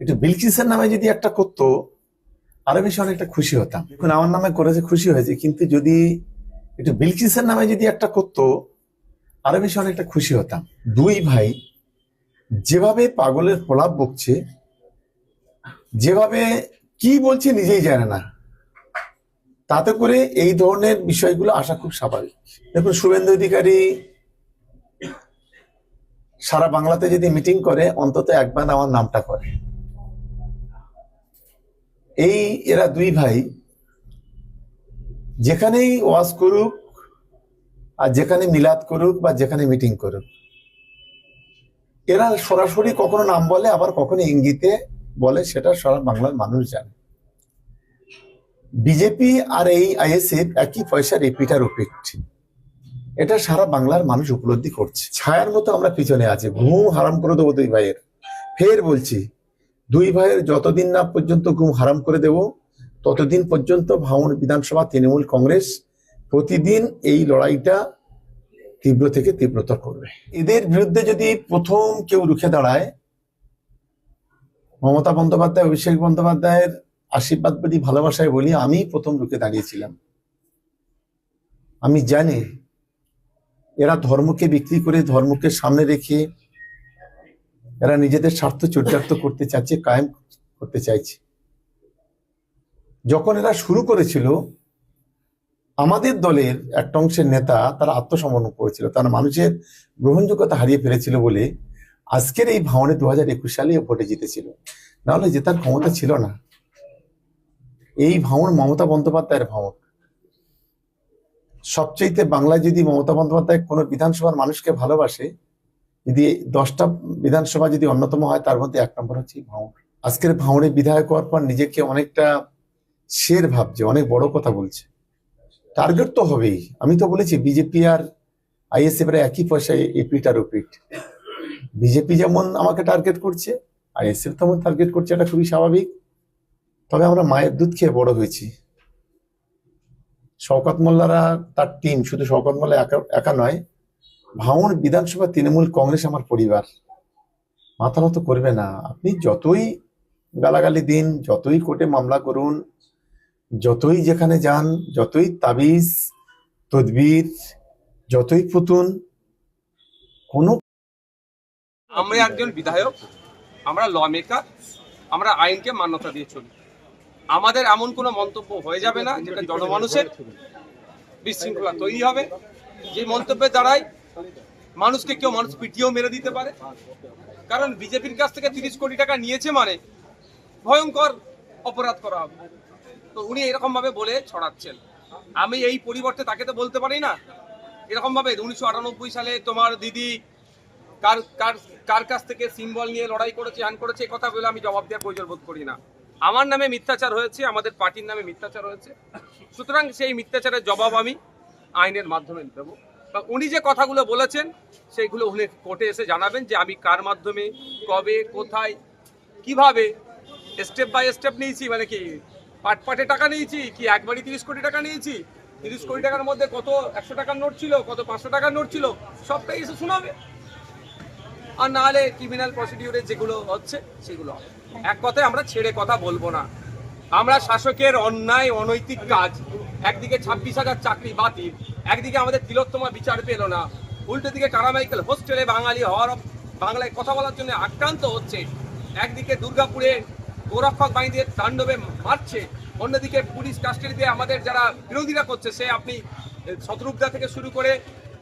একটু বিলকিসের নামে যদি একটা করতো, আরও বেশি অনেকটা খুশি হতাম। এখন আমার নামে করেছে খুশি হয়েছে, কিন্তু যদি একটু বিলকিসের নামে যদি একটা করতো, আরও বেশি অনেকটা খুশি হতাম। দুই ভাই যেভাবে পাগলের প্রলাপ বকছে, যেভাবে কি বলছে নিজেই জানে না। তাতে করে এই ধরনের বিষয়গুলো আসা খুব স্বাভাবিক। দেখুন, শুভেন্দু অধিকারী সারা বাংলাতে যদি মিটিং করে, অন্তত একবার আমার নামটা করে। এই এরা দুই ভাই, যেখানেই ওয়াজ করুক আর যেখানে মিলাদ করুক বা যেখানে মিটিং করুক। এরা সরাসরি কখনো নাম বলে, আবার কখনো ইঙ্গিতে বলে, সেটা সারা বাংলার মানুষ জানে। বিজেপি আর এই আইএসএফ একই পয়সা আর রিপিট এটা সারা বাংলার মানুষ উপলব্ধি করছে। ছায়ার মতো আমরা পিছনে আছি। ঘুম হারাম করে দেবো দুই ভাইয়ের। ফের বলছি দুই ভাইয়ের যতদিন না পর্যন্ত ঘুম হারাম করে দেব, ততদিন পর্যন্ত ভাঙন বিধানসভা তৃণমূল কংগ্রেস প্রতিদিন এই লড়াইটা তীব্র থেকে তীব্রতর করবে। এদের বিরুদ্ধে যদি প্রথম কেউ রুখে দাঁড়ায়, মমতা বন্দ্যোপাধ্যায়, অভিষেক বন্দ্যোপাধ্যায়ের আশীর্বাদ বলি ভালোবাসায় বলি, আমি প্রথম রুখে দাঁড়িয়েছিলাম। আমি জানি এরা ধর্মকে বিক্রি করে ধর্মকে সামনে রেখে এরা নিজেদের স্বার্থ চরিতার্থ করতে চাইছে, কায়েম করতে চাইছে। যখন এরা শুরু করেছিল, আমাদের দলের একটা অংশের নেতা তারা আত্মসমর্পণ করেছিল, তারা মানুষের গ্রহণযোগ্যতা হারিয়ে ফেলেছিল বলে আজকের এই ভাওনে দু হাজার একুশ সালে ভোটে জিতেছিল। নাহলে জেতার ক্ষমতা ছিল না। এই ভাঙন মমতা বন্দ্যোপাধ্যায়ের ভাঙন সবচেয়ে বাংলায় যদি মমতা বন্দ্যোপাধ্যায় কোনো বিধানসভার মানুষকে ভালোবাসে যদি দশটা বিধানসভা যদি অন্যতম হয়, তার মধ্যে এক নম্বর হচ্ছে ভাঙন আজকের ভাঙড়ে বিধায়ক হওয়ার পর নিজেকে অনেকটা শের ভাবছে, অনেক বড় কথা বলছে। টার্গেট তো হবেই। আমি তো বলেছি বিজেপি আর আইএসএফ এর একই পয়সায় এপিট আর ওপিট বিজেপি যেমন আমাকে টার্গেট করছে আইএসএফ তেমন টার্গেট করছে, এটা খুবই স্বাভাবিক। তবে আমরা মায়ের দুধ খেয়ে বড় হয়েছি। শওকত মোল্লারা তার টিম শুধু শওকত মোল্লা একা একা নয় ভাঙন বিধানসভা তৃণমূল কংগ্রেস আমার পরিবার। মাথা নত করবে না। আপনি যতই গালাগালি দিন, যতই কোর্টে মামলা করুন, যতই যেখানে যান, যতই তাবিজ, তদবির, যতই পুতুন, কোনো আমরা একজন বিধায়ক, আমরা ল মেকার, আমরা আইনকে মান্যতা দিয়ে চলি। আমাদের এমন কোনো মন্তব্য হয়ে যাবে না যেটা জনমানুষের বিশৃঙ্খলা তৈরি হবে। যে মন্তব্যের দ্বারাই মানুষকে কেউ মানুষ পিটিয়েও মেরে দিতে পারে। কারণ বিজেপির কাছ থেকে তিরিশ কোটি টাকা নিয়েছে মানে ভয়ঙ্কর অপরাধ করা হবে। তো উনি এরকম ভাবে বলে ছড়াচ্ছেন। আমি এই পরিবর্তে তাকে তো বলতে পারি না। এরকম ভাবে উনিশশো আটানব্বই সালে তোমার দিদি কার কার কার কাছ থেকে সিম্বল নিয়ে লড়াই করেছে হ্যান করেছে কথা বলে আমি জবাব দেওয়ার প্রয়োজন বোধ করি না। আমার নামে মিথ্যাচার হয়েছে, আমাদের পার্টির নামে মিথ্যাচার হয়েছে। সুতরাং সেই মিথ্যাচারের জবাব আমি আইনের মাধ্যমে দেবো। উনি যে কথাগুলো বলেছেন, সেইগুলো উনি কোর্টে এসে জানাবেন যে আমি কার মাধ্যমে, কবে, কোথায়, কীভাবে স্টেপ বাই স্টেপ নিয়েছি মানে কি পাট পাটে টাকা নিয়েছি, কি একবারই তিরিশ কোটি টাকা নিয়েছি, তিরিশ কোটি টাকার মধ্যে কত একশো টাকার নোট ছিল, কত পাঁচশো টাকার নোট ছিল, সবটাই এসে শোনাবে আর নাহলে ক্রিমিনাল প্রসিডিউরে যেগুলো হচ্ছে, সেগুলো। এক কথায় আমরা ছেড়ে কথা বলব না আমরা শাসকের অন্যায়, অনৈতিক কাজ একদিকে ছাব্বিশ হাজার চাকরি বাতিল, একদিকে আমাদের তিলোত্তমা বিচার পেল না। উল্টো দিকে কারামাইকেল হোস্টেলে বাঙালি হওয়ার বাংলায় কথা বলার জন্য আক্রান্ত হচ্ছে। একদিকে দুর্গাপুরে গোরক্ষক বাহিনীদের তাণ্ডবে মারছে। অন্যদিকে পুলিশ কাস্টাডিতে আমাদের যারা বিরোধীরা করছে, সে আপনি শত্রুঘ্না থেকে শুরু করে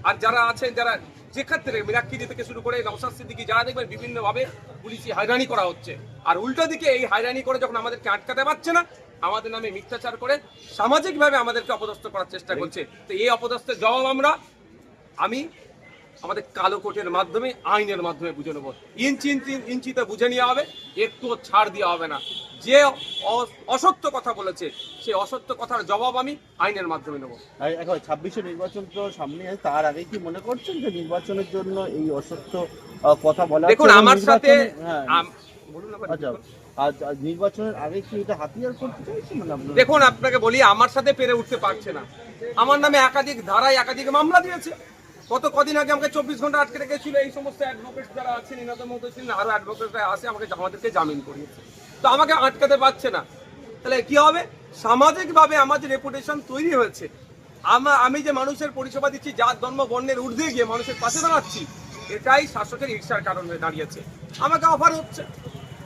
আর যারা আছেন, যারা যে ক্ষেত্রে মিরাক্কিদি থেকে শুরু করে নওশাদ সিদ্দিকি যারা দেখবেন বিভিন্নভাবে পুলিশি হয়রানি করা হচ্ছে। আর উল্টো দিকে এই হয়রানি করে যখন আমাদেরকে আটকাতে পারছে না আমাদের নামে মিথ্যাচার করে সামাজিকভাবে আমাদেরকে অপদস্থ করার চেষ্টা করছে। তো এই অপদস্থের জবাব আমরা আমি আমাদের কালো কোটের মাধ্যমে আইনের মাধ্যমে বুঝে নেব। ইঞ্চি ইঞ্চি ইঞ্চিতে বুঝে নেওয়া হবে একটুও ছাড় দেওয়া হবে না। যে অসত্য কথা বলেছে সেই অসত্য কথার জবাব আমি আইনের মাধ্যমে নেব। এখন ছাব্বিশে নির্বাচন তো সামনে আছে তার আগে কি মনে করছেন যে নির্বাচনের জন্য এই অসত্য কথা বলা দেখুন আমার সাথে হ্যাঁ, বলুন। আচ্ছা। আর কি এটা দেখুন, আপনাকে বলি, আমার সাথে পেরে উঠতে পারছে না। আমার নামে একাধিক ধারায় একাধিক মামলা দিয়েছে। কত কদিন আগে আমাকে চব্বিশ ঘণ্টা আটকে রেখেছিল। এই সমস্ত অ্যাডভোকেট যারা আছেন এনাদের মধ্যে ছিলেন অ্যাডভোকেটরা আসে আমাকে আমাদেরকে জামিন করিয়েছে। তো আমাকে আটকাতে পারছে না। তাহলে কি হবে? সামাজিকভাবে আমার যে রেপুটেশন তৈরি হয়েছে, আমা আমি যে মানুষের পরিষেবা দিচ্ছি, জাত, ধর্ম, বর্ণের ঊর্ধ্বে গিয়ে মানুষের পাশে দাঁড়াচ্ছি, এটাই শাসকের ঈর্ষার কারণ দাঁড়িয়েছে। আমাকে অফার হচ্ছে।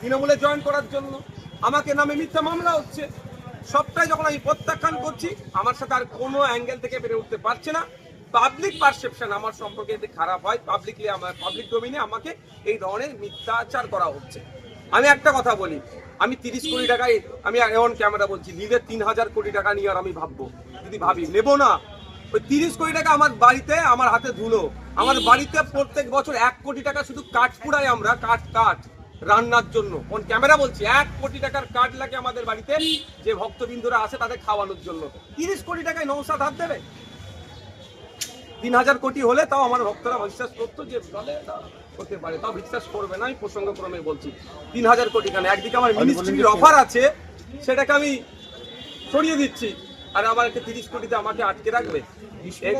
তৃণমূলে জয়েন করার জন্য। আমাকে নামে মিথ্যা মামলা হচ্ছে। সবটাই যখন আমি প্রত্যাখ্যান করছি, আমার সাথে আর কোনো অ্যাঙ্গেল থেকে বেড়ে উঠতে পারছে না। পাবলিক পারসেপশন আমার সম্পর্কে যদি খারাপ হয় পাবলিকলি আমার পাবলিক ডোমিনে আমাকে এই ধরনের মিথ্যাচার করা হচ্ছে। আমি একটা কথা বলি, আমি তিরিশ কোটি টাকায় আমি এমন ক্যামেরা বলছি নিজের তিন হাজার কোটি টাকা নিয়ে আর আমি ভাববো। যদি ভাবি, নেব না। ওই তিরিশ কোটি টাকা আমার বাড়িতে, আমার হাতে ধুলো। আমার বাড়িতে প্রত্যেক বছর এক কোটি টাকা শুধু কাঠ পুড়াই আমরা, কাঠ কাঠ। রান্নার জন্য। কোন ক্যামেরা বলছি এক কোটি টাকার কাঠ লাগে আমাদের বাড়িতে যে ভক্তবিন্দুরা আসে তাদের খাওয়ানোর জন্য। তিরিশ কোটি টাকায় নৌসাদ হাত দেবে? তিন হাজার কোটি হলে তাও আমার ভক্তরা বিশ্বাস করতো যে বলে হতে পারে। তাও বিশ্বাস করবে না আমি প্রসঙ্গক্রমে বলছি। তিন হাজার কোটি কেন? একদিকে আমার মিনিস্ট্রির অফার আছে সেটাকে আমি সরিয়ে দিচ্ছি। আর আমার একটা তিরিশ কোটিতে আমাকে আটকে রাখবে। এই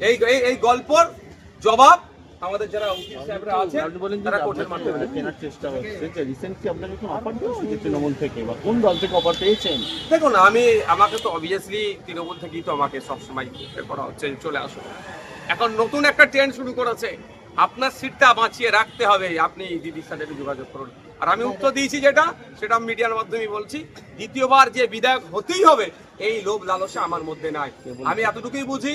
এই- এই গল্পর জবাব আমাদের যারা উকিল সাহেবরা আছে আপনি বলেন যে তারা কোর্টের মাধ্যমে। কেনার চেষ্টা হচ্ছে যে রিসেন্টলি আপনাকে কোনো অফার দিয়েছে যে তৃণমূল থেকে? বা কোন দল থেকে অফার পেয়েছেন? দেখুন আমি আমাকে তো অবভিয়াসলি তৃণমূল থেকেই তো আমাকে সবসময় করা হচ্ছে চলে আসুন এখন নতুন একটা ট্রেন্ড শুরু করেছে। আপনার সিটটা বাঁচিয়ে রাখতে হবে। আপনি দিদির সাথে যোগাযোগ করুন। আর আমি উত্তর দিয়েছি যেটা সেটা মিডিয়ার মাধ্যমে বলছি। দ্বিতীয়বার যে বিধায়ক হতেই হবে এই লোভ লালসা আমার মধ্যে নাই। আমি এতটুকুই বুঝি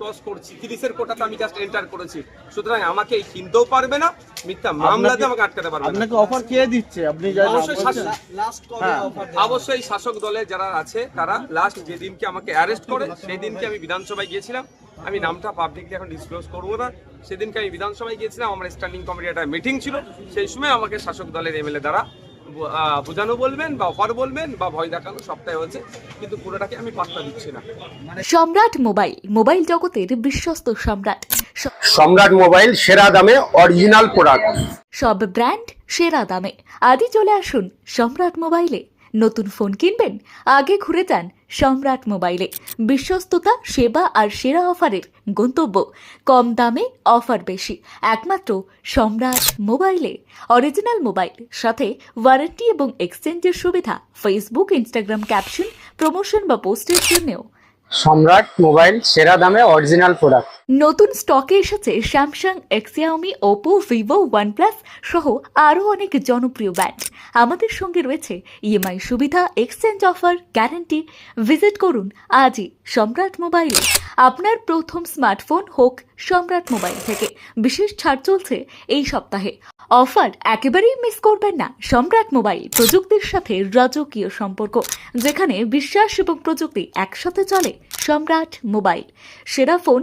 ক্রস করছি তিরিশের কোটাতে আমি জাস্ট এন্টার করেছি। সুতরাং আমাকে এই কিনতেও পারবে না মিথ্যা মামলাতে আমাকে আটকাতে পারবে আপনাকে অফার কে দিচ্ছে? আপনি অবশ্যই। শাসক- হ্যাঁ। অবশ্যই শাসক দলের যারা আছে তারা লাস্ট যেদিনকে আমাকে অ্যারেস্ট করে সেই দিনকে আমি বিধানসভায় গিয়েছিলাম। আমি নামটা পাবলিকলি এখন ডিসক্লোজ করব না। সেদিনকে আমি বিধানসভায় গিয়েছিলাম আমার স্ট্যান্ডিং কমিটির একটা মিটিং ছিল। সেই সময় আমাকে শাসক দলের এমএলএ দ্বারা বোঝানো বলবেন বা অফার বলবেন বা ভয় দেখানো সবটাই হচ্ছে কিন্তু পুরোটাকে আমি পাত্তা দিচ্ছি না। সম্রাট মোবাইল মোবাইল জগতের বিশ্বস্ত সম্রাট। সম্রাট মোবাইল সেরা দামে অরিজিনাল প্রোডাক্ট সব ব্র্যান্ড সেরা দামে। আদি চলে আসুন সম্রাট মোবাইলে। নতুন ফোন কিনবেন? আগে ঘুরে যান সম্রাট মোবাইলে। বিশ্বস্ততা, সেবা আর সেরা অফারের গন্তব্য। কম দামে অফার বেশি। একমাত্র সম্রাট মোবাইলে। অরিজিনাল মোবাইল, সাথে ওয়ারেন্টি এবং এক্সচেঞ্জের সুবিধা। ফেসবুক, ইনস্টাগ্রাম ক্যাপশন, প্রমোশন বা পোস্টের জন্যও। সম্রাট মোবাইল, সেরা দামে অরিজিনাল প্রোডাক্ট। নতুন স্টকে এসেছে Samsung Xiaomi Oppo Vivo OnePlus সহ আরও অনেক জনপ্রিয় ব্র্যান্ড আমাদের সঙ্গে রয়েছে ইএমআই সুবিধা এক্সচেঞ্জ অফার গ্যারান্টি ভিজিট করুন আজই সম্রাট মোবাইল। আপনার প্রথম স্মার্টফোন হোক সম্রাট মোবাইল থেকে। বিশেষ ছাড় চলছে এই সপ্তাহে। অফার একেবারেই মিস করবেন না সম্রাট মোবাইল প্রযুক্তির সাথে রাজকীয় সম্পর্ক, যেখানে বিশ্বাস এবং প্রযুক্তি একসাথে চলে সম্রাট মোবাইল। সেরা ফোন